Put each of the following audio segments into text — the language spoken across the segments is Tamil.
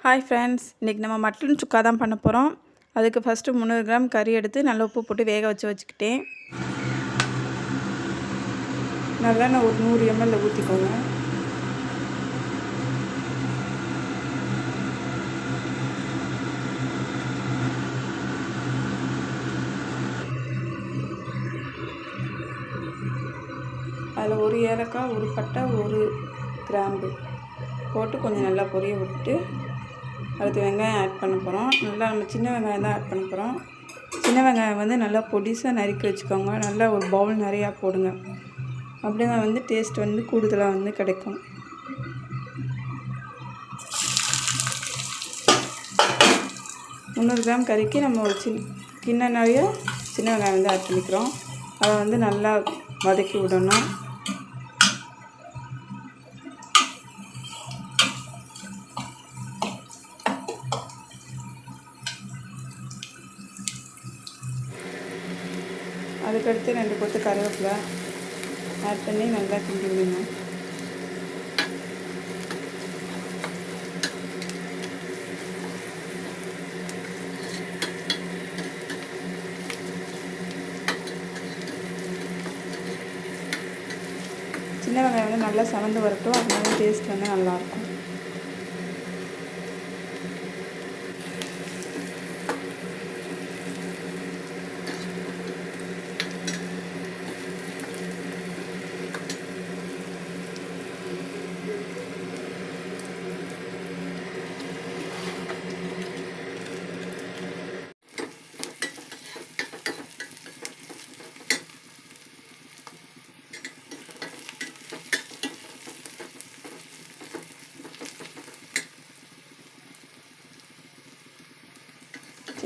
ஹாய் ஃப்ரெண்ட்ஸ் இன்றைக்கி நம்ம மட்டன் சுக்கா தான் பண்ண போகிறோம் அதுக்கு ஃபஸ்ட்டு முந்நூறு கிராம் கறி எடுத்து நல்லா உப்பு போட்டு வேக வச்சு வச்சுக்கிட்டேன். நல்லா நான் ஒரு நூறு எம்எல்ல ஊற்றிக்கோங்க அதில் ஒரு ஏலக்காய் ஒரு பட்டை ஒரு கிராம்பு போட்டு கொஞ்சம் நல்லா பொரிய விட்டு அடுத்து வெங்காயம் ஆட் பண்ண போகிறோம் நல்லா நம்ம சின்ன வெங்காயம் தான் ஆட் பண்ண போகிறோம் சின்ன வெங்காயம் வந்து நல்லா பொடிசாக நறுக்கி வச்சுக்கோங்க. நல்லா ஒரு பவுல் நிறையா போடுங்க. அப்படி தான் வந்து டேஸ்ட் வந்து கூடுதலாக வந்து கிடைக்கும். முந்நூறு கிராம் கறிக்கு நம்ம ஒரு சின் கிண்ண நிறைய சின்ன வெங்காயம் வந்து ஆட் பண்ணிக்கிறோம். அதை வந்து நல்லா வதக்கி விடணும். அதுக்கடுத்து ரெண்டு கொத்து கருவேப்பிலை ஆட் பண்ணி நல்லா கிண்டி விடுங்க சின்ன வெங்காயம் வந்து நல்லா சவந்து வரட்டும் அதனால டேஸ்ட் வந்து நல்லாயிருக்கும்.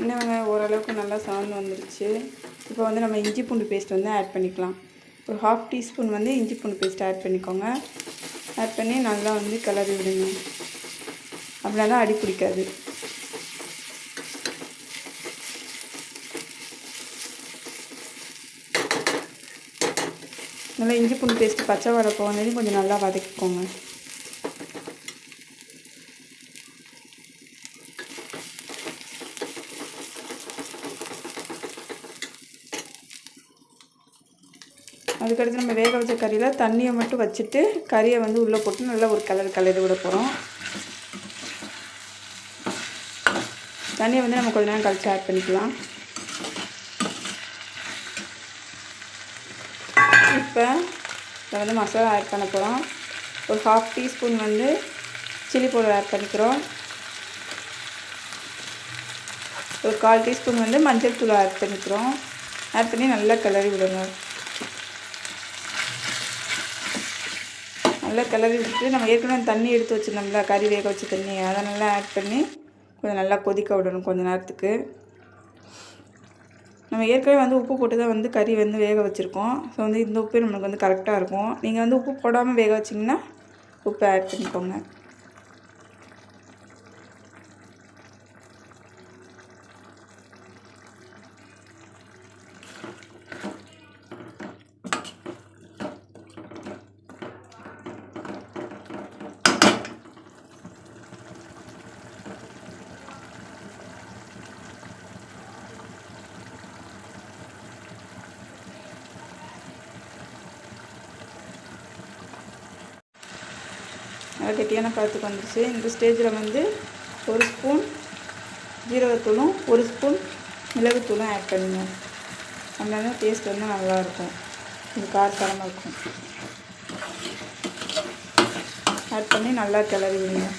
சின்ன வெங்காயம் ஓரளவுக்கு நல்லா சவந்து வந்துருச்சு. இப்போ வந்து நம்ம இஞ்சி பூண்டு பேஸ்ட் வந்து ஆட் பண்ணிக்கலாம். ஒரு ஹாஃப் டீஸ்பூன் வந்து இஞ்சி பூண்டு பேஸ்ட் ஆட் பண்ணிக்கோங்க. ஆட் பண்ணி நல்லா வந்து கிளறி விடுங்க. அப்படின்னா தான் அடி பிடிக்காது. நல்லா இஞ்சி பூண்டு பேஸ்ட்டு பச்சை வடை போனதையும் கொஞ்சம் நல்லா வதக்கிக்கோங்க. அதுக்கடுத்து நம்ம வேக வச்ச கறியில் தண்ணியை மட்டும் வச்சுட்டு கறியை வந்து உள்ளே போட்டு நல்லா ஒரு கலர் கலரி விட போகிறோம் தண்ணியை வந்து நம்ம கொஞ்ச நேரம் கழிச்சு ஆட் பண்ணிக்கலாம். இப்போ இதை வந்து மசாலா ஆட் பண்ண போகிறோம் ஒரு ஹாஃப் டீஸ்பூன் வந்து சில்லி பவுடர் ஆட் பண்ணிக்கிறோம். ஒரு கால் டீஸ்பூன் வந்து மஞ்சள் தூள் ஆட் பண்ணிக்கிறோம். ஆட் பண்ணி நல்லா கிளறி விடுங்க. நல்லா கிளறி விட்டு நம்ம ஏற்கனவே தண்ணி எடுத்து வச்சுருந்தோம்ல கறி வேக வச்ச தண்ணி அதை நல்லா ஆட் பண்ணி கொஞ்சம் நல்லா கொதிக்க விடணும் கொஞ்சம் நேரத்துக்கு. நம்ம ஏற்கனவே வந்து உப்பு போட்டு தான் வந்து கறி வந்து வேக வச்சுருக்கோம். ஸோ வந்து இந்த உப்பு நம்மளுக்கு வந்து கரெக்டாக இருக்கும். நீங்கள் வந்து உப்பு போடாமல் வேக வச்சிங்கன்னா உப்பு ஆட் பண்ணிக்கோங்க. நல்லா கெட்டியான பழத்துக்கு வந்துருச்சு. இந்த ஸ்டேஜில் வந்து ஒரு ஸ்பூன் ஜீரகத்தூளும் ஒரு ஸ்பூன் மிளகுத்தூளும் ஆட் பண்ணுங்க. அதனால டேஸ்ட் வந்து நல்லாயிருக்கும் இது காரசாரமாக இருக்கும். ஆட் பண்ணி நல்லா கிளறி விடுங்க.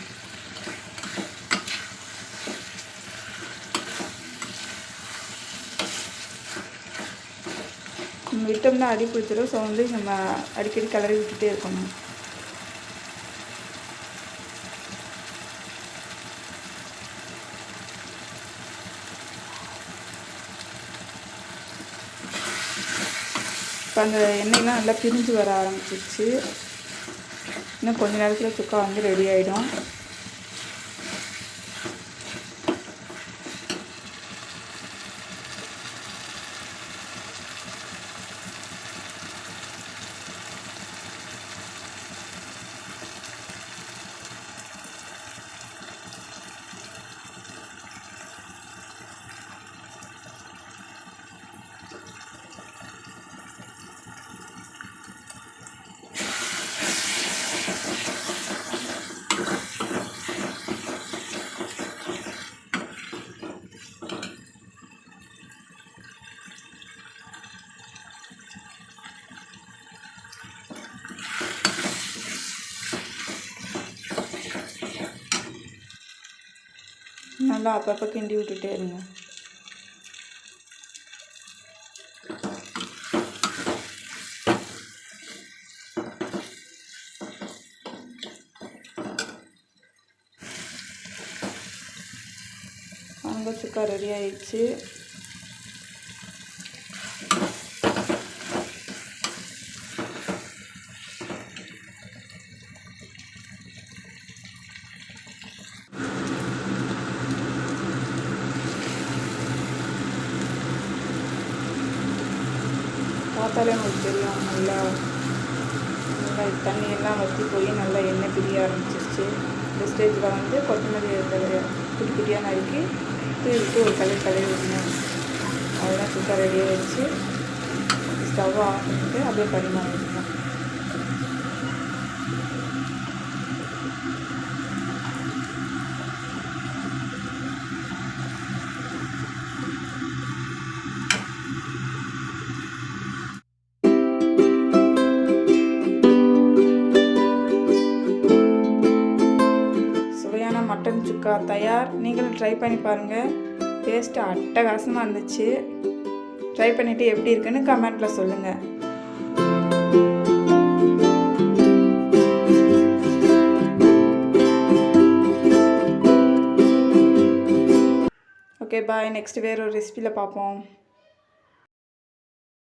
விட்டோம்னா அடி பிடிச்சிடும் ஸோ வந்து நம்ம அடிக்கடி கிளறி விட்டுட்டே இருக்கணும். இப்போ அந்த எண்ணெயெலாம் நல்லா பிரிஞ்சு வர ஆரம்பிச்சிருச்சு. இன்னும் கொஞ்ச நேரத்தில் சுக்கா வந்து ரெடி ஆகிடும் நல்லா அப்பப்போ கிண்டி விட்டுட்டே இருங்க. அங்கே சுக்கா ரெடி ஆயிடுச்சு. பார்த்தாலே உங்களுக்கு தெரியும். நல்லா நல்லா தண்ணியெல்லாம் வற்றி போய் நல்லா எண்ணெய் பிரிய ஆரம்பிச்சிருச்சு. இந்த ஸ்டேஜில் வந்து கொத்தமல்லி தலையை குட்டி குட்டியாக நறுக்கி தூவிட்டு ஒரு கலர் கலர் விடணும். அதெல்லாம் சுத்தம் ரெடியாக வச்சு ஸ்டவ் ஆஃப் பண்ணிட்டு அப்படியே பரிமாறிடணும் மட்டன் தயார். நீங்களும் ட்ரை பண்ணி பாருங்கள் டேஸ்ட்டு அட்டகாசமாக இருந்துச்சு. ட்ரை பண்ணிவிட்டு எப்படி இருக்குன்னு கமெண்ட்டில் சொல்லுங்கள் ஓகே பாய் நெக்ஸ்ட் வேறு ஒரு ரெசிபியில் பார்ப்போம்